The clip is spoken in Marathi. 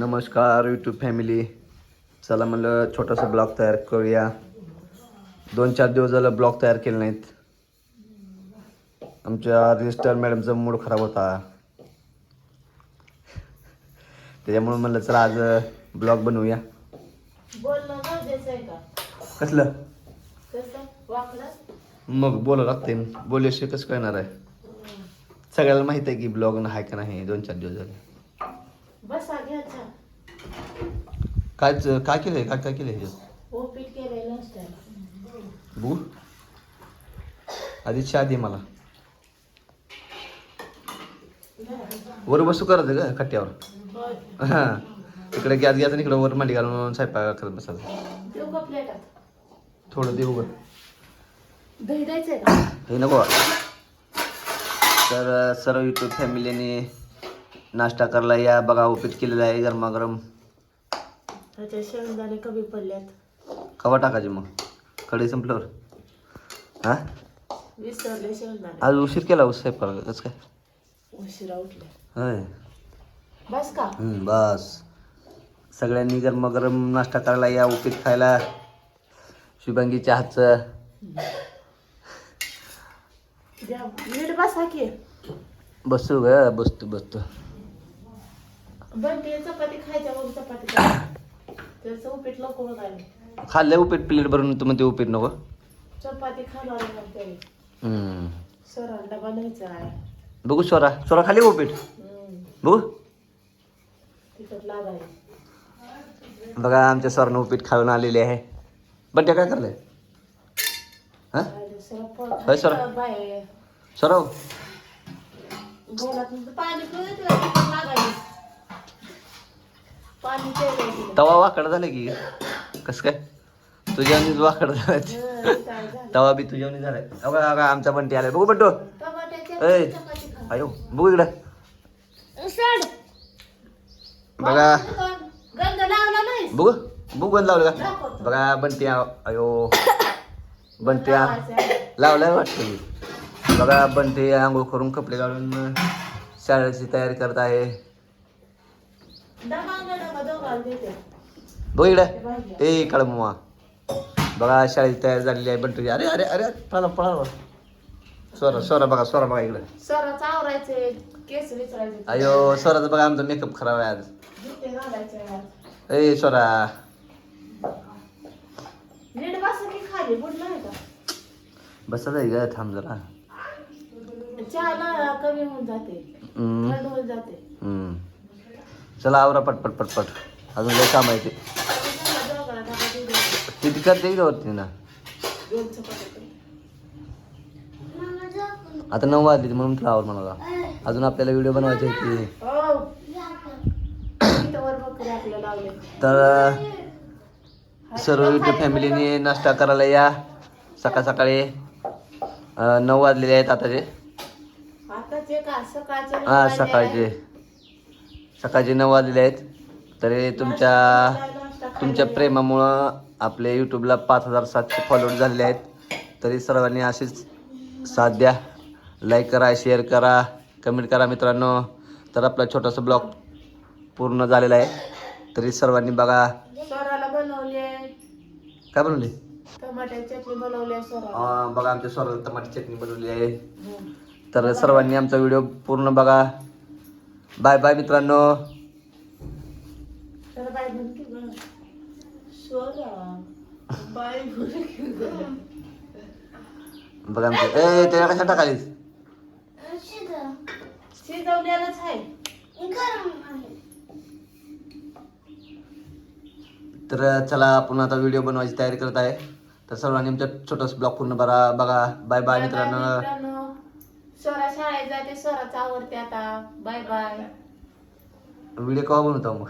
नमस्कार यूट्यूब फॅमिली चला म्हणलं छोटासा ब्लॉग तयार करूया. दोन चार दिवस झालं ब्लॉग तयार केले नाहीत. आमच्या रजिस्टर मॅडमचा मूड खराब होता. त्याच्यामुळे म्हणलं चला आज ब्लॉग बनवूया. कसलं? मग बोला लागते बोलल्याशिवाय कसं कळणार आहे? सगळ्याला माहीत आहे की ब्लॉग आहे का नाही दोन चार दिवस झाले बसा घ्यायचा काय काय केलंय? काय काय केलंय केलेलं असतं बू आधी चहा दे मला. वर बसू करत का कट्ट्यावर होय. हा. इकडे गॅस घ्यायचा इकडे वर मांडी घालून स्वयंपाक करत बसायचं. थोडं देऊ ग का? हे नको. तर सर्व युट्यूब फॅमिलीने नाश्ता करायला या बघा उपीत केलेला आहे गरमागरम. त्याच्या शेंगदाणे कमी पडल्यात. कवा टाकायचे मग? कढई संपल्यावर? हा? विसरले शेंगदाणे. आज उशीर केला उस स्वयंपाक कसं काय? उशिरा उठले. होय. बस का? हम्म, बस. सगळ्यांनी गरमागरम नाश्ता करायला या उपीत खायला. शुभांगीच्या हातचं द्या. नीट बसा की. बसू ग बसतो बसतो. बंटी चपाती खायच्या मग चपाती करा. त्याचं उपीट लवकर होत आले खाल्लं उपीट प्लेट भरून तू म्हणते उपीट नको. चपाती खाणार मग हम्म. सरांना आहे. बघू स्वरा. स्वरा खाली उपीट? हम्म. बघू. तिखट बघा आमच्या स्वरानं उपीट खाऊन आलेले आहे. बड्डे काय करलंय हा? होय, सर. तुमचं पाणी पिऊ तुला तिखट. तवा वाकड झालं की. कसं काय? तुझ्यावनीच वाकड झालं? तवा बी तुझ्यावनी झालाय. बघा आमचा बंटी आलाय. बघू बंटो. खा. अयो बघू इकडं. बघा. बघू बघू बंद लावलं का? बघा बंटी अयो. बंट्या लावलाय वाटतं. बघा बंटी आंघोळ करून कपडे घालून शाळेची तयारी करत आहे. बघ इकडं. ए काळ मामा बघा शाळेची तयारी झालेली आहे बंटी. अरे अरे अरे पळा पळा. स्वरा स्वरा बघा स्वरा बघा इकडं. स्वराचं आवरायचे केस विचारायचे. अयो स्वराचं बघा आमचा मेकअप खराब आहे आज. ए स्वरा नीट बसा की खाली बुडलं आहे का? आहे ग थांब जरा. चहाला कमी होऊन जाते. हम्म, थंड होऊन जाते. हम्म. चला आवरा पटपट पटपट अजून लय काम आहे ते. किती करते का वरती ना. आता नऊ वाजले म्हणून तुला आवर म्हणाला अजून आपल्याला व्हिडिओ बनवायचे हो. लावले. तर सर्व युट्यूब फॅमिलीने नाश्ता करायला या सकाळ सकाळी नऊ वाजलेले आहेत आताचे हा सकाळचे. सकाळचे नऊ वाजलेले आहेत. तरी तुमच्या तुमच्या प्रेमामुळं आपल्या यूट्यूबला पाच हजार सातशे फॉलोअर झालेले आहेत. तरी सर्वांनी अशीच साथ द्या. लाईक करा शेअर करा कमेंट करा मित्रांनो. तर आपला छोटासा ब्लॉग पूर्ण झालेला आहे. तरी सर्वांनी बघा. काय बनवले? बघा आमच्या स्वराला टमाटी चटणी बनवली आहे. हं. तर सर्वांनी आमचा व्हिडिओ पूर्ण बघा. बाय बाय मित्रांनो. बघा आमचे ए त्याला कशा टाकालीस शिजवलेलंच आहे. तर चला आपण आता व्हिडिओ बनवायची तयारी करत आहे. तर सर्वांनी आमच्या छोटासा ब्लॉग पूर्ण बघा बघा. बाय बाय मित्रांनो. जाते स्वराच आवडते आता. बाय बाय व्हिडिओ कॉल बनवतो मग.